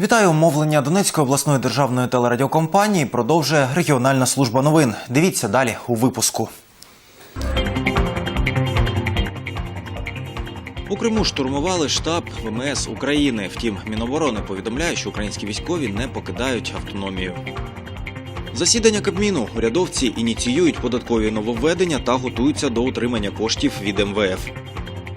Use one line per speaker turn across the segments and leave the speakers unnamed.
Вітаю мовлення Донецької обласної державної телерадіокомпанії. Продовжує регіональна служба новин. Дивіться далі у випуску. У Криму штурмували штаб ВМС України. Втім, Міноборони повідомляє, що українські військові не покидають автономію. Засідання Кабміну урядовці ініціюють податкові нововведення та готуються до отримання коштів від МВФ.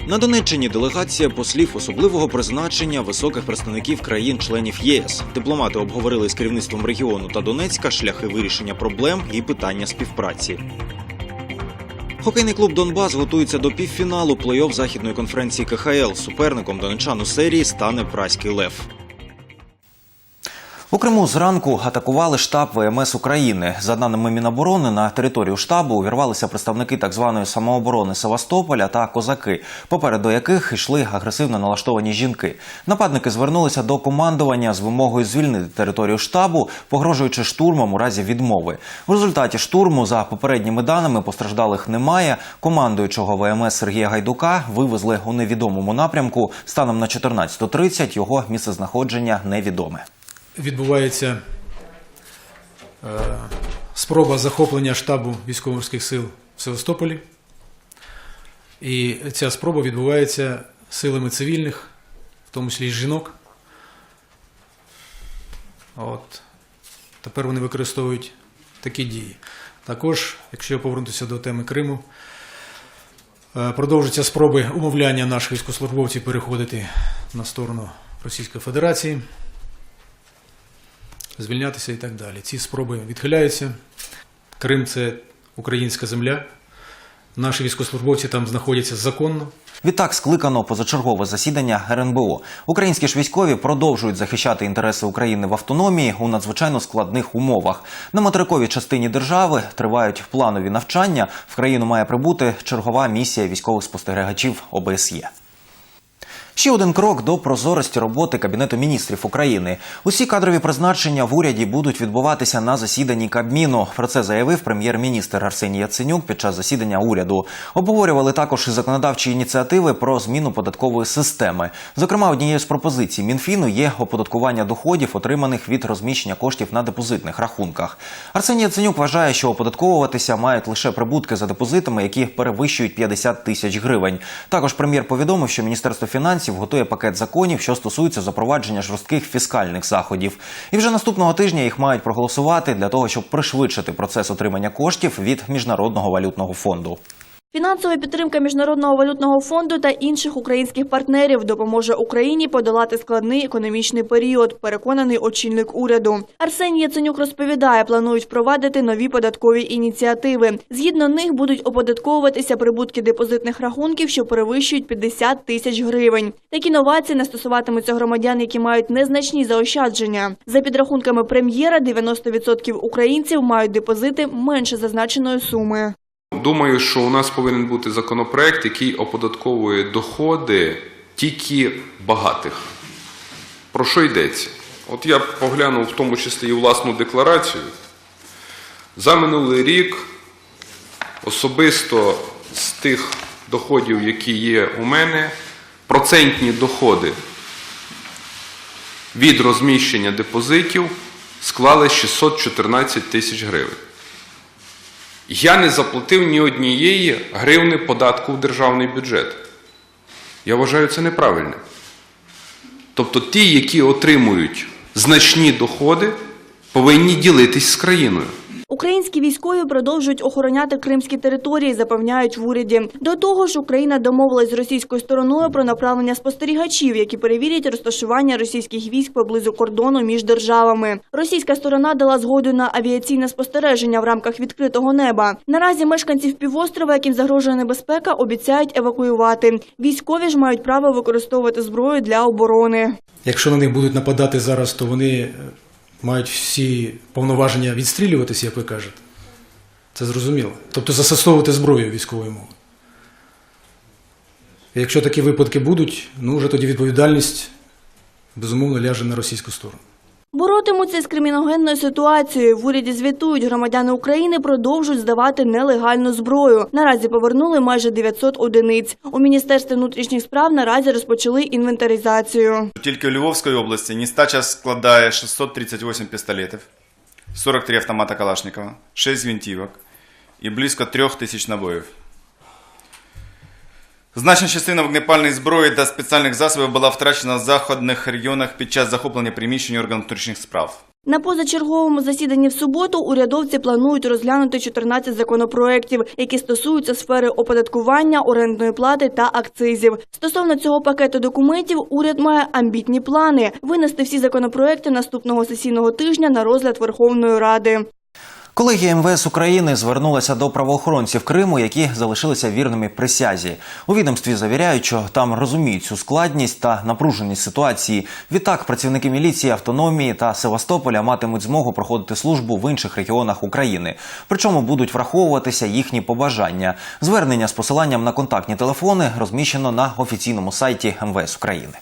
На Донеччині делегація послів особливого призначення високих представників країн-членів ЄС. Дипломати обговорили з керівництвом регіону та Донецька шляхи вирішення проблем і питання співпраці. Хокейний клуб Донбас готується до півфіналу плей-офф західної конференції КХЛ. Суперником донечан у серії стане Праський Лев. У Криму зранку атакували штаб ВМС України. За даними Міноборони, на територію штабу увірвалися представники так званої самооборони Севастополя та козаки, попереду яких йшли агресивно налаштовані жінки. Нападники звернулися до командування з вимогою звільнити територію штабу, погрожуючи штурмом у разі відмови. В результаті штурму, за попередніми даними, постраждалих немає. Командуючого ВМС Сергія Гайдука вивезли у невідомому напрямку. Станом на 14.30 його місцезнаходження невідоме.
Відбувається е, спроба захоплення штабу військово-морських сил в Севастополі. І ця спроба відбувається силами цивільних, в тому числі й жінок. От. Тепер вони використовують такі дії. Також, якщо повернутися до теми Криму, е, продовжуються спроби умовляння наших військовослужбовців переходити на сторону Російської Федерації звільнятися і так далі. Ці спроби відхиляються. Крим це українська земля. Наші військовослужбовці там знаходяться законно.
Відтак скликано позачергове засідання РНБО. Українські ж військові продовжують захищати інтереси України в автономії у надзвичайно складних умовах. На материковій частині держави тривають планові навчання. В країну має прибути чергова місія військових спостерігачів ОБСЄ. Ще один крок до прозорості роботи Кабінету міністрів України. Усі кадрові призначення в уряді будуть відбуватися на засіданні Кабміну. Про це заявив прем'єр-міністр Арсеній Яценюк під час засідання уряду. Обговорювали також і законодавчі ініціативи про зміну податкової системи. Зокрема, однією з пропозицій Мінфіну є оподаткування доходів, отриманих від розміщення коштів на депозитних рахунках. Арсеній Яценюк вважає, що оподатковуватися мають лише прибутки за депозитами, які перевищують 50 тисяч гривень. Також прем'єр повідомив, що міністерство фінансів готує пакет законів, що стосується запровадження жорстких фіскальних заходів. І вже наступного тижня їх мають проголосувати для того, щоб пришвидшити процес отримання коштів від міжнародного валютного фонду.
Фінансова підтримка Міжнародного валютного фонду та інших українських партнерів допоможе Україні подолати складний економічний період, переконаний очільник уряду. Арсеній Яценюк розповідає, планують впровадити нові податкові ініціативи. Згідно них будуть оподатковуватися прибутки депозитних рахунків, що перевищують 50 тисяч гривень. Такі новації не стосуватимуться громадян, які мають незначні заощадження. За підрахунками прем'єра, 90% українців мають депозити менше зазначеної суми.
Думаю, що у нас повинен бути законопроект, який оподатковує доходи тільки багатих. Про що йдеться? От я поглянув в тому числі і власну декларацію. За минулий рік особисто з тих доходів, які є у мене, процентні доходи від розміщення депозитів склали 614 тисяч гривень. Я не заплатив ні однієї гривни податку в державний бюджет. Я вважаю це неправильним. Тобто ті, які отримують значні доходи, повинні ділитись з країною.
Українські військові продовжують охороняти кримські території, запевняють в уряді. До того ж, Україна домовилась з російською стороною про направлення спостерігачів, які перевірять розташування російських військ поблизу кордону між державами. Російська сторона дала згоду на авіаційне спостереження в рамках відкритого неба. Наразі мешканців півострова, яким загрожує небезпека, обіцяють евакуювати. Військові ж мають право використовувати зброю для оборони.
Якщо на них будуть нападати зараз, то вони е, мають всі повноваження відстрілюватися, як ви кажете. Це зрозуміло. Тобто застосовувати зброю військової мови. Якщо такі випадки будуть, ну вже тоді відповідальність безумовно ляже на російську сторону.
Боротимуться з криміногенною ситуацією. В уряді звітують, громадяни України продовжують здавати нелегальну зброю. Наразі повернули майже 900 одиниць. У Міністерстві внутрішніх справ наразі розпочали інвентаризацію.
Тільки у Львовській області нестача складає 638 пістолетів, 43 автомата Калашникова, 6 гвинтівок і близько 3 тисяч набоїв. Значна частина вогнепальної зброї та спеціальних засобів була втрачена в заходних регіонах під час захоплення приміщень органів внутрішніх справ.
На позачерговому засіданні в суботу урядовці планують розглянути 14 законопроєктів, які стосуються сфери оподаткування, орендної плати та акцизів. Стосовно цього пакету документів, уряд має амбітні плани винести всі законопроєкти наступного сесійного тижня на розгляд Верховної Ради.
Колегія МВС України звернулася до правоохоронців Криму, які залишилися вірними присязі. У відомстві завіряють, що там розуміють цю складність та напруженість ситуації. Відтак, працівники міліції, автономії та Севастополя матимуть змогу проходити службу в інших регіонах України. Причому будуть враховуватися їхні побажання. Звернення з посиланням на контактні телефони розміщено на офіційному сайті МВС України.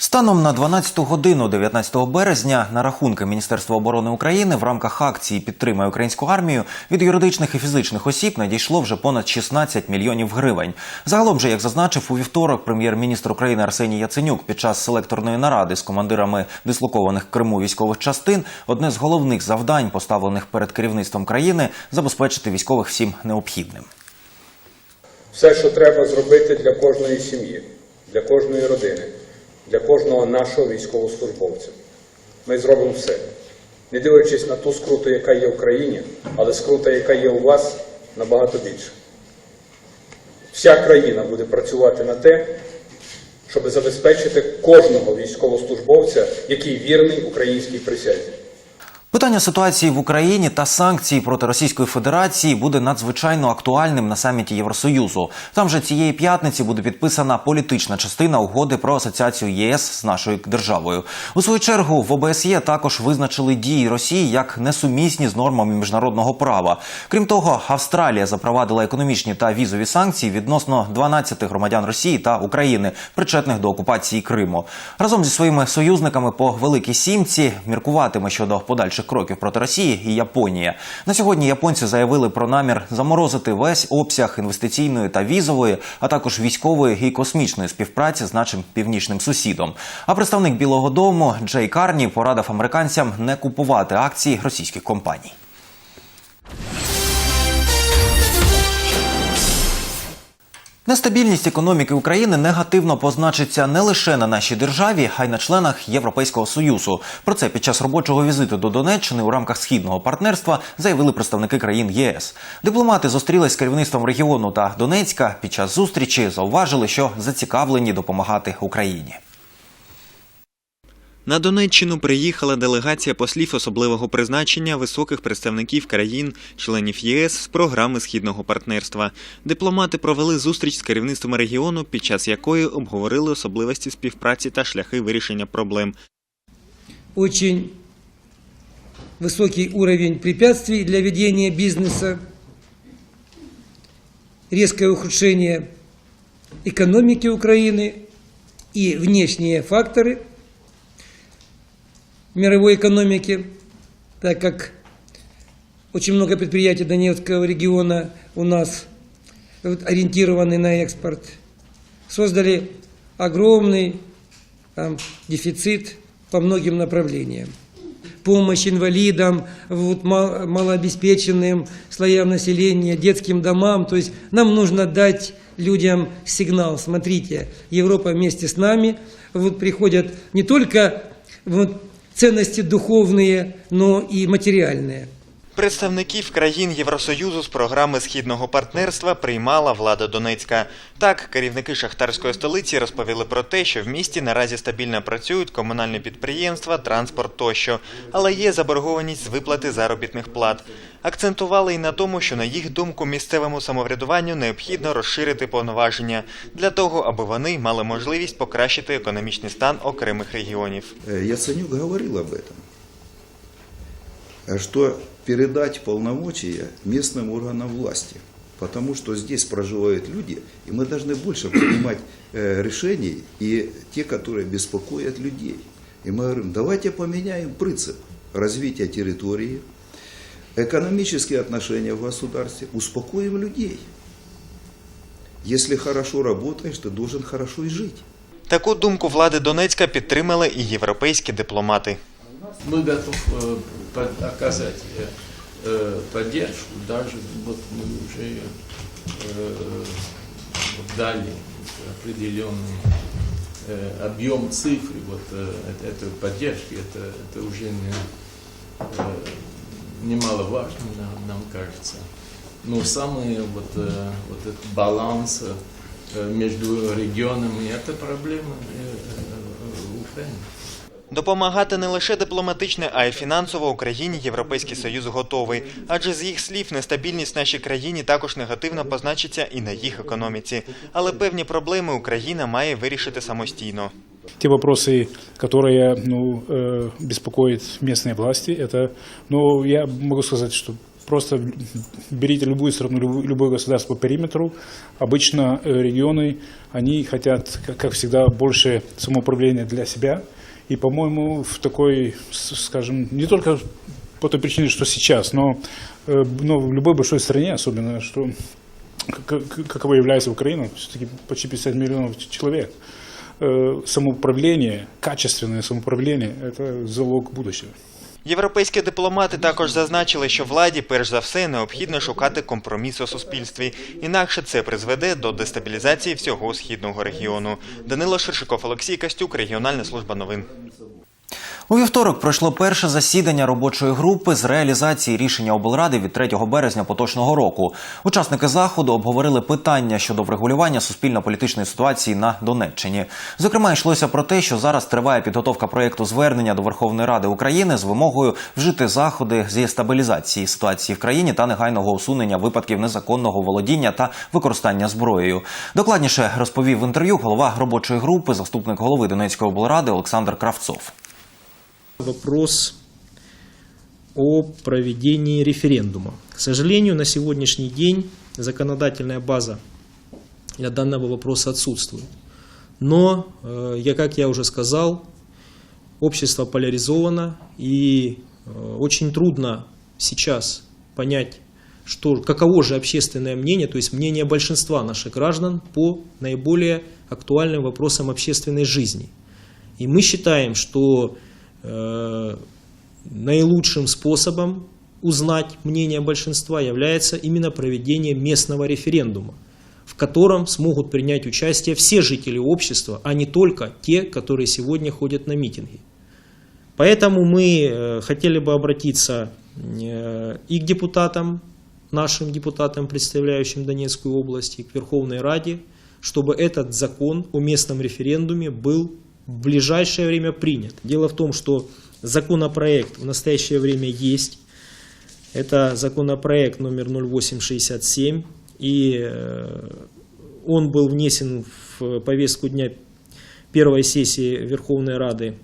Станом на 12 годину 19 березня на рахунки Міністерства оборони України в рамках акції Підтримай українську армію від юридичних і фізичних осіб надійшло вже понад 16 мільйонів гривень. Загалом же, як зазначив у вівторок прем'єр-міністр України Арсеній Яценюк під час селекторної наради з командирами дислокованих Криму військових частин, одне з головних завдань, поставлених перед керівництвом країни, забезпечити військових всім необхідним.
все, що треба зробити для кожної сім'ї, для кожної родини, для кожного нашого військовослужбовця. Ми зробимо все, не дивлячись на ту скруту, яка є в країні, але скрута, яка є у вас, набагато більше. Вся країна буде працювати на те, щоб забезпечити кожного військовослужбовця, який вірний українській присязі.
Питання ситуації в Україні та санкцій проти Російської Федерації буде надзвичайно актуальним на саміті Євросоюзу. Там же цієї п'ятниці буде підписана політична частина угоди про асоціацію ЄС з нашою державою. У свою чергу в ОБСЄ також визначили дії Росії як несумісні з нормами міжнародного права. Крім того, Австралія запровадила економічні та візові санкції відносно 12 громадян Росії та України, причетних до окупації Криму. Разом зі своїми союзниками по Великій Сімці міркуватиме щодо подальших кроків проти Росії і Японії. На сьогодні японці заявили про намір заморозити весь обсяг інвестиційної та візової, а також військової і космічної співпраці з нашим північним сусідом. А представник Білого Дому Джей Карні порадив американцям не купувати акції російських компаній. Нестабільність економіки України негативно позначиться не лише на нашій державі, а й на членах Європейського союзу. Про це під час робочого візиту до Донеччини у рамках східного партнерства заявили представники країн ЄС. Дипломати зустрілись з керівництвом регіону та Донецька. Під час зустрічі зауважили, що зацікавлені допомагати Україні.
На Донеччину приїхала делегація послів особливого призначення високих представників країн, членів ЄС з програми східного партнерства. Дипломати провели зустріч з керівництвом регіону, під час якої обговорили особливості співпраці та шляхи вирішення проблем.
очень высокий уровень препятствий для ведения бизнеса, резкое ухудшение экономики Украины и внешние факторы Мировой экономики, так как очень много предприятий Донецкого региона у нас ориентированы на экспорт, создали огромный там, дефицит по многим направлениям. Помощь инвалидам, вот, мал- малообеспеченным слоям населения, детским домам. То есть нам нужно дать людям сигнал. Смотрите, Европа вместе с нами. Вот приходят не только вот, ценности духовные, но и материальные.
Представників країн Євросоюзу з програми східного партнерства приймала влада Донецька. Так, керівники шахтарської столиці розповіли про те, що в місті наразі стабільно працюють комунальні підприємства, транспорт тощо, але є заборгованість з виплати заробітних плат. Акцентували й на тому, що на їх думку місцевому самоврядуванню необхідно розширити повноваження для того, аби вони мали можливість покращити економічний стан окремих регіонів.
Э, Яценюк говорил об этом, э, что передать полномочия местным органам власти, потому что здесь проживают люди, и мы должны больше принимать э, решений, и те, которые беспокоят людей. И мы говорим, давайте поменяем принцип развития территории, экономические отношения в государстве, успокоим людей. Если хорошо работаешь, ты должен хорошо и жить.
Таку думку влади Донецька підтримали і європейські дипломати.
Мы готовы э, под- оказать э, э, поддержку, даже вот мы уже э, дали определенный э, объем цифр вот, э, эт- этой поддержки, это, это уже не, э, немаловажно, нам, нам кажется. Но самый вот, э, вот этот баланс э, между регионами, это проблема э, э, Украины.
Допомагати не лише дипломатично, а й фінансово Україні Європейський Союз готовий. Адже з їх слів нестабільність в нашій країні також негативно позначиться і на їх економіці. Але певні проблеми Україна має вирішити самостійно.
Те вопросы, которые ну, э, беспокоят местные власти, это, ну, я могу сказать, что просто берите любую страну, любое, любое государство по периметру. Обычно э, регионы, они хотят, как, как всегда, больше самоуправления для себя. И, по-моему, в такой, с- скажем, не только по той причине, что сейчас, но, э, но в любой большой стране, особенно, что как- как- каково является Украина, все-таки почти 50 миллионов человек. Э, Самоуправление, качественное самоуправление – это залог будущего.
Європейські дипломати також зазначили, що владі перш за все необхідно шукати компроміс у суспільстві. Інакше це призведе до дестабілізації всього східного регіону. Данило Ширшиков, Олексій Костюк, Регіональна служба новин.
У вівторок пройшло перше засідання робочої групи з реалізації рішення облради від 3 березня поточного року. Учасники заходу обговорили питання щодо врегулювання суспільно-політичної ситуації на Донеччині. Зокрема, йшлося про те, що зараз триває підготовка проєкту звернення до Верховної Ради України з вимогою вжити заходи зі стабілізації ситуації в країні та негайного усунення випадків незаконного володіння та використання зброєю. Докладніше розповів в інтерв'ю голова робочої групи, заступник голови Донецької облради Олександр Кравцов.
Вопрос о проведении референдума. К сожалению, на сегодняшний день законодательная база для данного вопроса отсутствует. Но, э, я, как я уже сказал, общество поляризовано, и э, очень трудно сейчас понять, что, каково же общественное мнение, то есть мнение большинства наших граждан по наиболее актуальным вопросам общественной жизни. И мы считаем, что наилучшим способом узнать мнение большинства является именно проведение местного референдума, в котором смогут принять участие все жители общества, а не только те, которые сегодня ходят на митинги. Поэтому мы э, хотели бы обратиться э, и к депутатам, нашим депутатам, представляющим Донецкую область, и к Верховной Раде, чтобы этот закон о местном референдуме был в ближайшее время принят. Дело в том, что законопроект в настоящее время есть. Это законопроект номер 0867, и э, он был внесен в повестку дня первой сессии Верховной Рады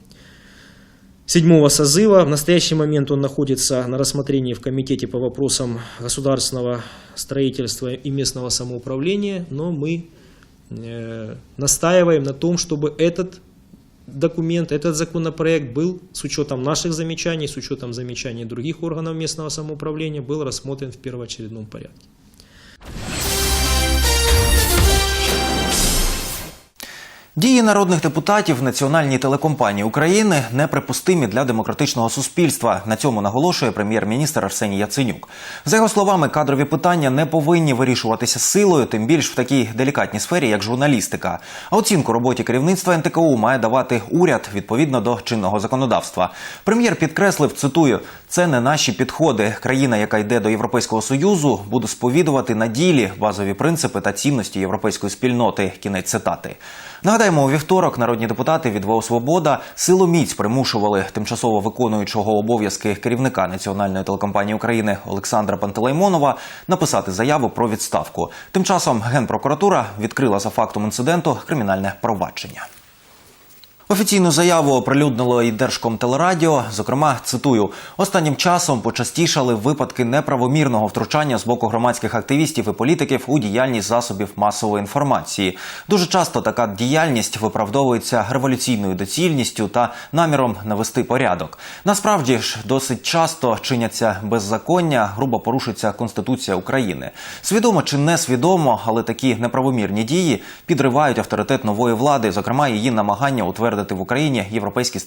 седьмого созыва. В настоящий момент он находится на рассмотрении в Комитете по вопросам государственного строительства и местного самоуправления, но мы э, настаиваем на том, чтобы этот документ, этот законопроект был с учетом наших замечаний, с учетом замечаний других органов местного самоуправления, был рассмотрен в первоочередном порядке.
Дії народних депутатів Національній телекомпанії України неприпустимі для демократичного суспільства. На цьому наголошує прем'єр-міністр Арсеній Яценюк. За його словами, кадрові питання не повинні вирішуватися силою, тим більш в такій делікатній сфері, як журналістика. А оцінку роботі керівництва НТКУ має давати уряд відповідно до чинного законодавства. Прем'єр підкреслив, цитую: це не наші підходи. Країна, яка йде до Європейського союзу, буде сповідувати на ділі базові принципи та цінності європейської спільноти. Кінець цитати. Нагадаємо, у вівторок народні депутати від ВО «Свобода» силоміць примушували тимчасово виконуючого обов'язки керівника національної телекомпанії України Олександра Пантелеймонова написати заяву про відставку. Тим часом генпрокуратура відкрила за фактом інциденту кримінальне провадження. Офіційну заяву оприлюднило і Держкомтелерадіо. Зокрема, цитую: останнім часом почастішали випадки неправомірного втручання з боку громадських активістів і політиків у діяльність засобів масової інформації. Дуже часто така діяльність виправдовується революційною доцільністю та наміром навести порядок. Насправді ж досить часто чиняться беззаконня, грубо порушується Конституція України. Свідомо чи несвідомо, але такі неправомірні дії підривають авторитет нової влади, зокрема її намагання утвердити в Україні європейський стандарт.